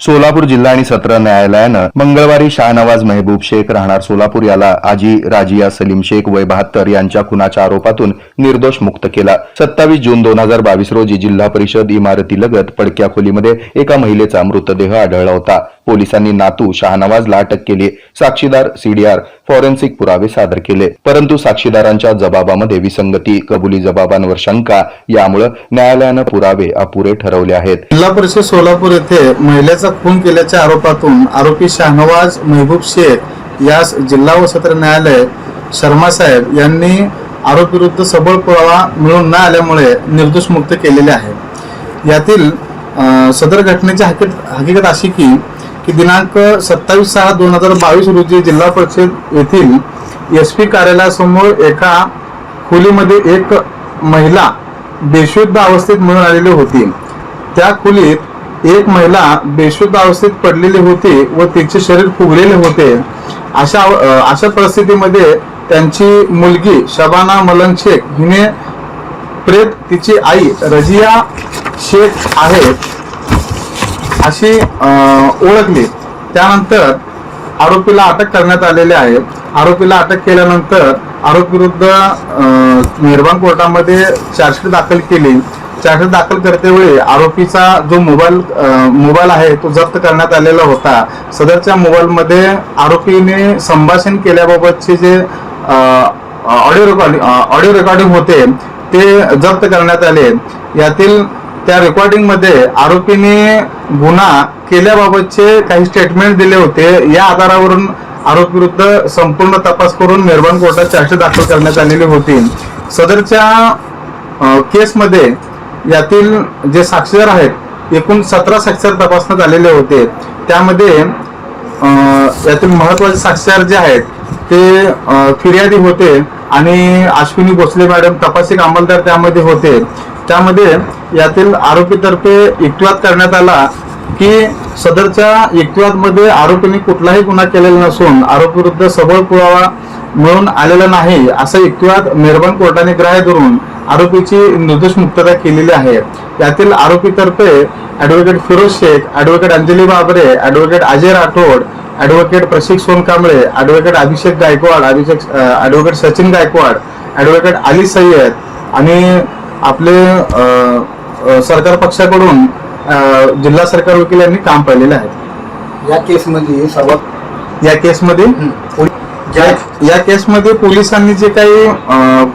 सोलापूर जिल्हा आणि सत्र न्यायालयानं मंगळवारी शाहनवाज मेहबूब शेख राहणार सोलापूर याला आजी राजिया सलीम शेख वय बहात्तर यांच्या खुनाच्या आरोपातून निर्दोष मुक्त केला. सत्तावीस जून दोन हजार बावीस रोजी जिल्हा परिषद इमारतीलगत पडक्या खोलीमध्ये एका महिलेचा मृतदेह आढळला होता. पोलिसांनी नातू शाहनवाजला अटक केली. साक्षीदार सीडीआर फॉरेन्सिक पुरावे सादर केले. परंतु साक्षीदारांच्या जबाबामध्ये विसंगती कबुली जबाबांवर शंका यामुळे न्यायालयानं पुरावे अपुरे ठरवले आहेत. जिल्हा परिषद सोलापूर येथे महिलेचा खून केल्याच्या आरोपातून आरोपी शाहनवाज महबूब शेख यास जिल्हा व सत्र न्यायालय शर्मा साहेब यांनी आरोपीविरुद्ध सबळ पुरावा मिळून न आल्यामुळे निर्दोष मुक्त केलेले आहे. यातील सदर घटनेची हकीकत हकीकत अशी की की दिनांक सत्तावीस सहा दोन हजार बावीस रोजी जिल्हा परिषद येथील एस पी कार्यालयासमोर एका खोलीमध्ये एक महिला बेशुद्ध अवस्थेत मिळून आलेली होती. त्या खोलीत एक महिला बेशुद्ध अवस्थेत पडलेली होती व तिचे शरीर फुगलेले होते. अशा अशा परिस्थितीमध्ये त्यांची मुलगी शबाना मलन शेख हिने प्रेत तिची आई रजिया शेख आहे अशी ओळखली. त्यानंतर आरोपीला अटक करण्यात आलेले आहे. आरोपीला अटक केल्यानंतर आरोपी विरुद्ध अ, कोर्टामध्ये चार्जशीट दाखल केली. चार्जशीट दाखल करतेवेळी आरोपीचा जो मोबाईल मोबाईल आहे तो जप्त करण्यात आलेला होता. सदरच्या मोबाईलमध्ये आरोपीने संभाषण केल्याबाबतचे जे ऑडिओ रेकॉर्डिंग ऑडिओ रेकॉर्डिंग होते ते जप्त करण्यात आले. यातील त्या रेकॉर्डिंगमध्ये आरोपीने गुन्हा केल्याबाबतचे काही स्टेटमेंट दिले होते. या आधारावरून आरोपी विरुद्ध संपूर्ण तपास करून मेहरबान कोर्टात चार्जशीट दाखल करण्यात आलेली होती. सदरच्या केसमध्ये यातील जे साक्षीदार आहेत एकूण सतरा साक्षीदार तपासण्यात आलेले होते. त्यामध्ये यातील महत्त्वाचे साक्षीदार जे आहेत ते फिर्यादी होते आणि अश्विनी भोसले मॅडम तपासिक अंमलदार त्यामध्ये होते. त्यामध्ये यातील आरोपीतर्फे युक्तिवाद करण्यात आला की सदरच्या युक्तिवादमध्ये आरोपीने कुठलाही गुन्हा केलेला नसून आरोपीविरुद्ध सबळ पुरावा मिळून आलेला नाही असा युक्तिवाद मेहरबान कोर्टाने ग्राह्य धरून आरोपीची निर्दोष मुक्तता केलेली आहे. यातील आरोपीतर्फे advocate Firoz Shaikh advocate Anjali Babre advocate Ajay Rathod advocate Prashik Sonkamble advocate Abhishek Gaikwad Abhishek advocate Sachin Gaikwad advocate Ali Sayyad आणि आपले सरकार पक्षाकडून जिल्हा सरकार वकील यांनी काम पाहिलेलं आहे. या केसमध्ये सर्वात या केसमध्ये ज्या या- केसमध्ये पोलिसांनी जे काही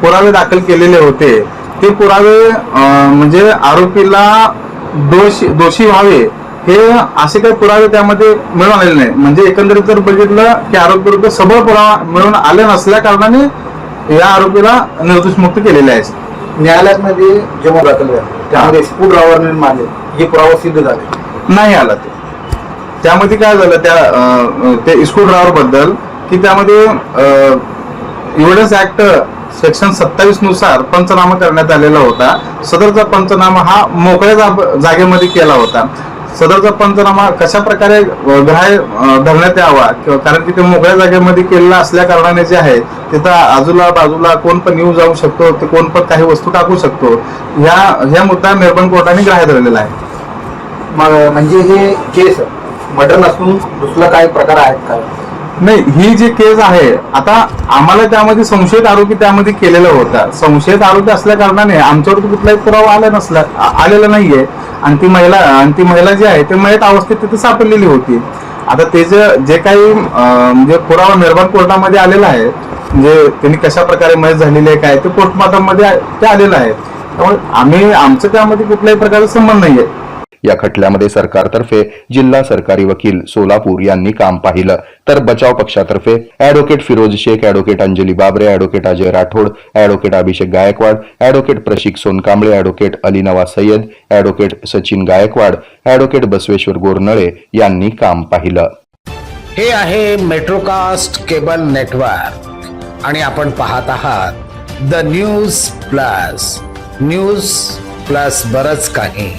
पुरावे दाखल केलेले होते ते पुरावे म्हणजे आरोपीला दोष दोषी व्हावे हे असे काही पुरावे त्यामध्ये मिळून आलेले नाही. म्हणजे एकंदरीत जर बघितलं की आरोपी विरुद्ध सबळ पुरावा मिळून आले नसल्या कारणाने या आरोपीला निर्दोष मुक्त केलेले आहे न्यायालयामध्ये जेव्हा दाखल झाले. त्यामध्ये स्फोट रावाने मारले हे पुरावा सिद्ध झाले. नाही आला ते. त्यामध्ये काय झालं त्या ते ड्रायव्हरबद्दल की त्यामध्ये एवढंच ऍक्ट सेक्शन सत्तावीसनुसार पंचनामा करण्यात आलेला होता. सदरचा पंचनामा हा मोकळ्या जागेमध्ये केला होता. सदरचा पंचनामा कशा प्रकारे ग्राह्य धरण्यात यावा किंवा कारण की ते मोकळ्या जागेमध्ये केलेला असल्या कारणाने जे आहे तिथं आजूला बाजूला कोण पण येऊ जाऊ शकतो ते कोण पण काही वस्तू टाकू शकतो. ह्या ह्या मुद्दा निर्बंध कोर्टाने ग्राह्य धरलेला आहे. मग म्हणजे हे केस मर्डर नसून दुसरा काही प्रकार आहेत का? नाही ही जी केस आहे आता आम्हाला त्यामध्ये संशयित आरोपी त्यामध्ये केलेला होता संशयित आरोपी असल्या कारणाने आमच्यावरती कुठलाही पुरावा आला नसला आलेला नाहीये. आणि ती महिला आणि ती महिला जी आहे ते मयत अवस्थेत तिथे सापडलेली होती. आता ते जे जे काही म्हणजे पुरावा निर्माण कोर्टामध्ये आलेला आहे म्हणजे त्यांनी कशा प्रकारे मयत झालेली आहे काय ते पोस्टमार्टममध्ये ते आलेलं आहे. त्यामुळे आम्ही आमचं त्यामध्ये कुठल्याही प्रकारचा संबंध नाहीये. या खटल्यामध्ये सरकारतर्फे जिल्हा सरकारी वकील सोलापूर यांनी काम पाहिलं. तर बचाव पक्षातर्फे advocate Firoz Shaikh advocate Anjali Babre advocate Ajay Rathod advocate Abhishek Gaikwad advocate Prashik Sonkamble advocate Ali Nawaz Sayyad advocate Sachin Gaikwad advocate Basaveshwar Goranale यांनी काम पाहिलं. हे आहे मेट्रोकास्ट केबल नेटवर्क आणि आपण पाहत आहात the news plus. News plus बरच काही.